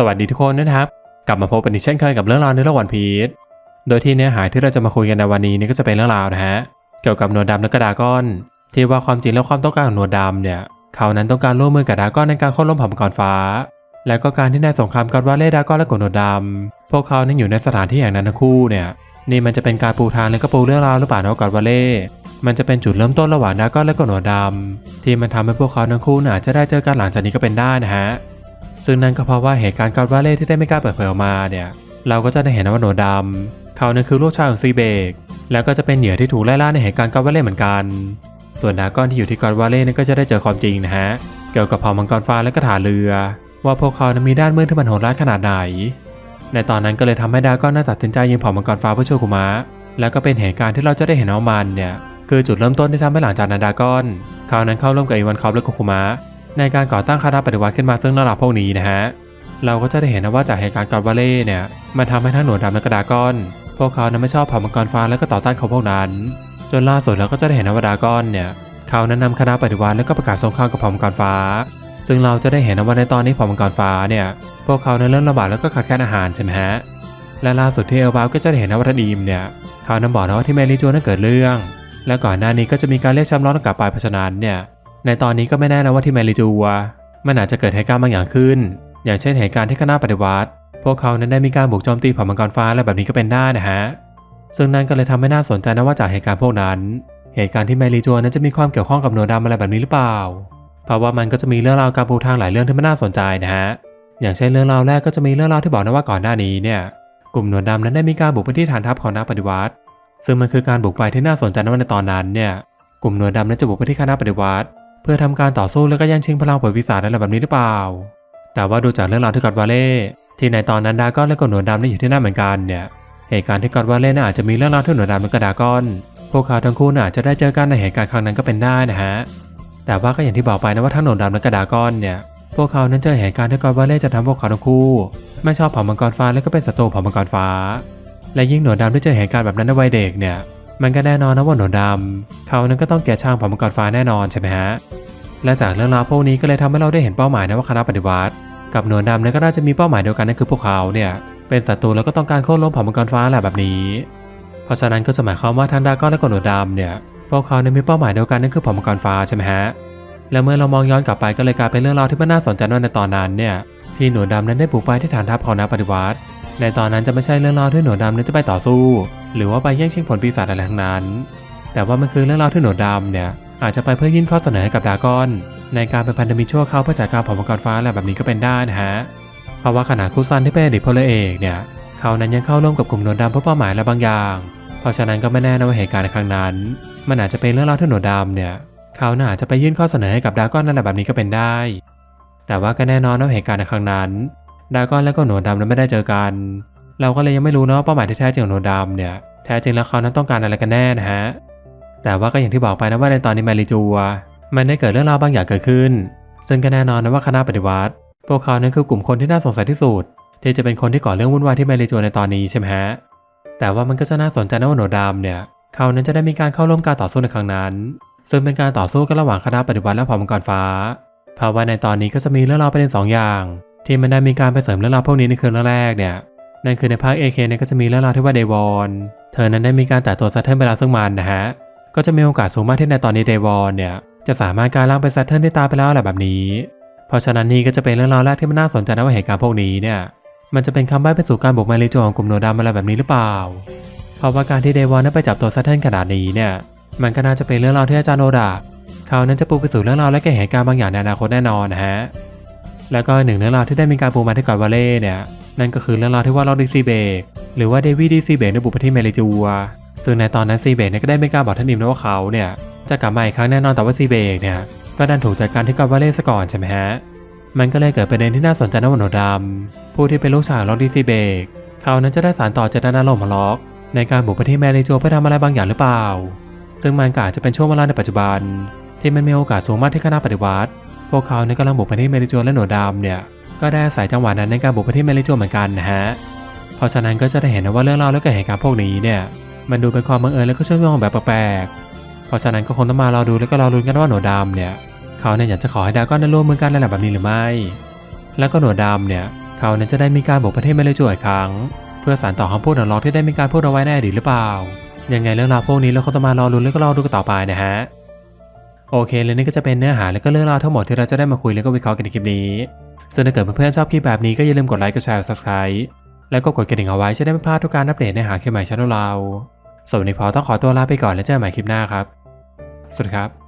สวัสดีทุกคนนะครับ กลับมาพบกันอีกเช่นเคยกับเรื่องราวในโลกวันพีชโดยที่เนื้อหาที่เราจะมาคุยกันในวันนี้นี่ก็จะเป็นเรื่องราวนะฮะเกี่ยวกับหนวดดำและก็ดราก้อน ที่ว่าความจริงแล้วความต้องการของหนวดดำเนี่ยเขานั้นต้องการร่วมมือกับดราก้อนในการโค่นล้มเผ่ามังกรฟ้า และก็การที่ในสงครามกอดวาเล่ดราก้อนและกดหนวดดำพวกเขานั้นอยู่ในสถานที่อย่างนั้นทั้งคู่เนี่ยนี่มันจะเป็นการปูทางและก็ปูเรื่องราวหรือเปล่านะกอดวาเล่มันจะเป็นจุดเริ่มต้นระหว่างดราก้อนและกดหนวดดำที่มันทำให้พวกเขาทั้งคู่น่ะจะได้เจอกันหลังจากนี้ก็เป็นได้นะฮะ ซึ่งนั่นก็เพราะว่าเหตุการณ์กอดวาเล่ที่ได้ไม่กล้าเปิดเผยออกมาเนี่ย เราก็จะได้เห็นว่าหนวดดำเขาเนั้นคือลูกชายของซีเบก แล้วก็จะเป็นเหยื่อที่ถูกไล่ล่าในเหตุการณ์กอดวาเล่เหมือนกัน ส่วนดราก้อนที่อยู่ที่กอดวาเล่นั้นก็จะได้เจอความจริงนะฮะ เกี่ยวกับเผ่ามังกรฟ้าและก็ฐานเรือ ว่าพวกเขานั้นมีด้านมืดที่มันโหดร้ายขนาดไหน ในตอนนั้นก็เลยทำให้ดราก้อนน่าตัดสินใจยิงเผ่ามังกรฟ้าเพื่อช่วยคุมะ แล้วก็เป็นเหตุการณ์ที่เราจะได้เห็นว่ามันเนี่ยคือจุดเริ่มต้นที่ทำให้หลังจากนั้นดาก้อนเขานั้นเข้าร่วมกับอีวานคอปและก็คุมะ ในการก่อตั้งคณะปฏิวัติขึ้นมาซึ่งระดับพวกนี้นะฮะ เราก็จะได้เห็นนะว่าจากเหตุการณ์กอดวาเล่เนี่ยมันทำให้ทั้งหนวดดำและกระดากอน พวกเขานั้นไม่ชอบเผ่ามังกรฟ้าและก็ต่อต้านเขาพวกนั้น จนล่าสุดเราก็จะได้เห็นนวดากอนเนี่ยเขานั้นนำคณะปฏิวัติและก็ประกาศสงครามกับเผ่ามังกรฟ้า ซึ่งเราจะได้เห็นนะว่าในตอนนี้เผ่ามังกรฟ้าเนี่ยพวกเขานั้นเริ่มระบาดแล้วก็ขาดแคลนอาหารใช่ไหมฮะและล่าสุดที่เอลบาก็จะได้เห็นนะว่าทดีมเนี่ยเขานั้นบอกนะว่าที่เมลิจูนั้นเกิดเรื่อง และก่อนหน้านี้ก็จะมีการเรียกชมร้อนกลับไปเพราะฉะนั้นเนี่ย ในตอนนี้ก็ไม่แน่นะว่าที่เมลิจูวมันอาจจะเกิดเหตุการณ์บางอย่างขึ้น อย่างเช่นเหตุการณ์ที่คณะปฏิวัติ พวกเขานั้นได้มีการบุกโจมตีเผ่ามังกรฟ้าอะแบบนี้ก็เป็นได้นะฮะ ซึ่งนั่นก็เลยทำให้น่าสนใจนะว่าจากเหตุการณ์พวกนั้น เหตุการณ์ที่เมลิจูนั้นจะมีความเกี่ยวข้องกับหนวดดำอะไรแบบนี้หรือเปล่า เพราะว่ามันก็จะมีเรื่องราวการปูทางหลายเรื่องที่มันน่าสนใจนะฮะ อย่างเช่นเรื่องราวแรกก็จะมีเรื่องราวที่บอกนะว่าก่อนหน้านี้เนี่ยกลุ่มหนวดดำนั้นได้มีการบุกไปที่ฐานทัพของนักปฏิวัติ ซึ่งมันคือการบุกไปที่น่าสนใจนะว่าในตอนนั้นเนี่ยกลุ่มหนวดดำนั้นจะบุกไปที่คณะปฏิวัติ เพื่อทำการต่อสู้แล้วก็แย่งชิงพลังเผยปีศาจอะไรแบบนี้หรือเปล่า แต่ว่าดูจากเรื่องราวที่กอดวาเล่ที่ในตอนนั้นดาก้อนและกหนวดดำได้อยู่ที่นั่นเหมือนกันเนี่ยเหตุการณ์ที่กอดวาเล่น่าอาจจะมีเรื่องราวที่หนวดดำและก็ดาก้อน พวกเขาทั้งคู่น่าจะได้เจอกันในเหตุการณ์ครั้งนั้นก็เป็นได้นะฮะแต่ว่าก็อย่างที่บอกไปนะว่าทั้งหนวดดำและก็ดาก้อนเนี่ยพวกเขานั้นเจอเหตุการณ์ที่กอดวาเล่จะทำพวกเขาทั้งคู่ไม่ชอบเผ่ามังกรฟ้าและก็เป็นศัตรูเผ่ามังกรฟ้า และยิ่งหนวดดำได้เจอเหตุการณ์แบบนั้นในวัยเด็กเนี่ย มันก็แน่นอนนะว่าหนวดดำเขานั้นก็ต้องแก่ช่างผมังกรฟ้าแน่นอนใช่ไหมฮะ และจากเรื่องราวพวกนี้ก็เลยทำให้เราได้เห็นเป้าหมายนะว่าคณะปฏิวัติ กับหนวดดำนั้นก็น่าจะมีเป้าหมายเดียวกันนั่นคือพวกเขาเนี่ยเป็นศัตรูแล้วก็ต้องการโค่นล้มผมังกรฟ้าแหละแบบนี้ เพราะฉะนั้นก็จะหมายความว่าทางดาก้อนและก็หนวดดำเนี่ยพวกเขาเนี่ยมีเป้าหมายเดียวกันนั่นคือผมังกรฟ้าใช่ไหมฮะและเมื่อเรามองย้อนกลับไปก็เลยกลายเป็นเรื่องราวที่มันน่าสนใจว่าในตอนนั้นเนี่ยที่หนวดดำนั้นได้บุกไปที่ฐานทัพของนักปฏิวัติ ในตอนนั้นจะไม่ใช่เรื่องราวที่หนวดดำนั้นจะไปต่อสู้ หรือว่าไปแย่งชิงผลปีศาจอะไรทั้งนั้น แต่ว่ามันคือเรื่องราวที่หนวดำเนี่ยอาจจะไปเพื่อยื่นข้อเสนอให้กับดากอน ในการเป็นพันธมิตรชั่วคราวเพื่อจัดการผ่ามังกรฟ้าอะไรแบบนี้ก็เป็นได้นะฮะเพราะว่าขณะคุซันที่เป็นอดีตพลเอกเนี่ยเขานั้นยังเข้าร่วมกับกลุ่มหนวดำเพื่อเป้าหมายและบางอย่าง เพราะฉะนั้นก็ไม่แน่นะว่าเหตุการณ์ในครั้งนั้น มันอาจจะเป็นเรื่องราวที่หนวดำเนี่ยเขาน่าจะไปยื่นข้อเสนอให้กับดากอนนั่นแหละแบบนี้ก็เป็นได้ แต่ว่าก็แน่นอนว่าเหตุการณ์ในครั้งนั้น ดากอนและก็หนวดดำนั้นไม่ได้เจอกัน เราก็เลยยังไม่รู้นะว่าเป้าหมายที่แท้จริงของหนดดำเนี่ยแท้จริงแล้วเขานั้นต้องการอะไรกันแน่นะฮะแต่ว่าก็อย่างที่บอกไปนะว่าในตอนนี้มาริจัวมันได้เกิดเรื่องราวบางอย่างเกิดขึ้น ซึ่งก็แน่นอนนะว่าคณะปฏิวัติ พวกเขานั้นคือกลุ่มคนที่น่าสงสัยที่สุด ที่จะเป็นคนที่ก่อเรื่องวุ่นวายที่มาริจัวในตอนนี้ใช่ไหมฮะแต่ว่ามันก็จะน่าสนใจนะว่าหนดดำเนี่ยเขานั้นจะได้มีการเข้าร่วมการต่อสู้ในครั้งนั้น ซึ่งเป็นการต่อสู้กันระหว่างคณะปฏิวัติและผ่ามังกรฟ้าเพราะว่าในตอนนี้ก็จะมีเรื่องราวประเด็นสอย่าง ที่มันได้มีการไปเสริมเรื่องราวพวกนี้ในคืนแรกเนี่ย นั่นคือในภาคเอเคเนี่ยก็จะมีเรื่องราวที่ว่าเดวอนเธอนั้นได้มีการแตะตัวซัตเทิลไปแล้วซึ่งมันนะฮะ ก็จะมีโอกาสสูงมากที่ในตอนนี้เดวอนเนี่ยจะสามารถกายร่างเป็นซัตเทิลที่ตาไปแล้วอะไรแบบนี้ เพราะฉะนั้นนี่ก็จะเป็นเรื่องราวแรกที่มันน่าสนใจนะว่าเหตุการณ์พวกนี้เนี่ยมันจะเป็นคำใบ้ไปสู่การบุกมาลโจของกลุ่มโนดำอะไรแบบนี้หรือเปล่า เพราะว่าการที่เดวอนนั้นไปจับตัวซัตเทิลขนาดนี้เนี่ยมันก็น่าจะเป็นเรื่องราวที่อาจารย์โนดะเขานั้นจะปูไปสู่เรื่องราวและแก้เหตุการณ์บางอย่างในอนาคตแน่นอนนะฮะแล้วก็หนึ่งเรื่องราวที่ได้มีการปูมาที่กอดวาเล่เนี่ย นั่นก็คือเรื่องราวที่ว่าลอดิซีเบกหรือว่าเดวิดดีซีเบกได้บุกไปที่เมริจัวซึ่งในตอนนั้นซีเบกเนี่ยก็ได้มีการบอกท่านนิมนะว่าเขาเนี่ยจะกลับมาอีกครั้งแน่นอนแต่ว่าซีเบกเนี่ยก็ดันถูกจัดการที่กอดวาเล่ซะก่อนใช่ไหมฮะ มันก็เลยเกิดประเด็นที่น่าสนใจนะวันโนดำผู้ที่เป็นลูกชายของลอดิซีเบกเขานั้นจะได้สารต่อเจตนารมณ์ของล็อกในการบุกไปที่เมริจัวเพื่อทำอะไรบางอย่างหรือเปล่า ซึ่งมันก็อาจจะเป็นช่วงเวลาในปัจจุบัน ที่มันมีโอกาสสูงมากที่คณะปฏิวัติ พวกเขาเนี่ยกำลังบุกไปที่เมริจัวและหนวดดำเนี่ย ก็ได้อาศัยจังหวะนั้นในการบุกไปที่เมริจัวเหมือนกันนะฮะ เพราะฉะนั้นก็จะได้เห็นนะว่าเรื่องราวและก็เหตุการณ์พวกนี้เนี่ย มันดูเป็นความบังเอิญและก็เชื่อมโยงแบบแปลกๆ เพราะฉะนั้นก็คงต้องมารอดูแล้วก็รอลุ้นกันว่าหนวดดำเนี่ย เขาเนี่ยอยากจะขอให้ดาก้อนได้ร่วมมือกันอะไรแบบนี้หรือไม่ แล้วก็หนวดดำเนี่ย เขาเนั้นจะได้มีการบุกประเทศมาเลเซียอีกครั้ง เพื่อสานต่อคำพูดของเราที่ได้มีการพูดเอาไว้ในอดีตหรือเปล่า ยังไงเรื่องราวพวกนี้เราก็ต้องมารอลุ้นแล้วก็รอดูกันต่อไปนะฮะ โอเคเลยนี่ก็จะเป็นเนื้อหาและก็เรื่องราวทั้งหมดที่เราจะได้มาคุยแล้วก็วิเคราะห์กันในคลิปนี้ ซึ่งถ้าเกิดเพื่อนๆชอบคลิปแบบนี้ก็อย่าลืมกดไลค์กดแชร์ subscribe แล้วก็กดกระดิ่งเอาไว้จะได้ไม่พลาดทุกการอัปเดตเนื้อหาคลิปใหม่ช่องเราส่วนในพอต้องขอตัวลาไปก่อนแล้วเจอกันใหม่คลิปหน้าครับ สวัสดีครับ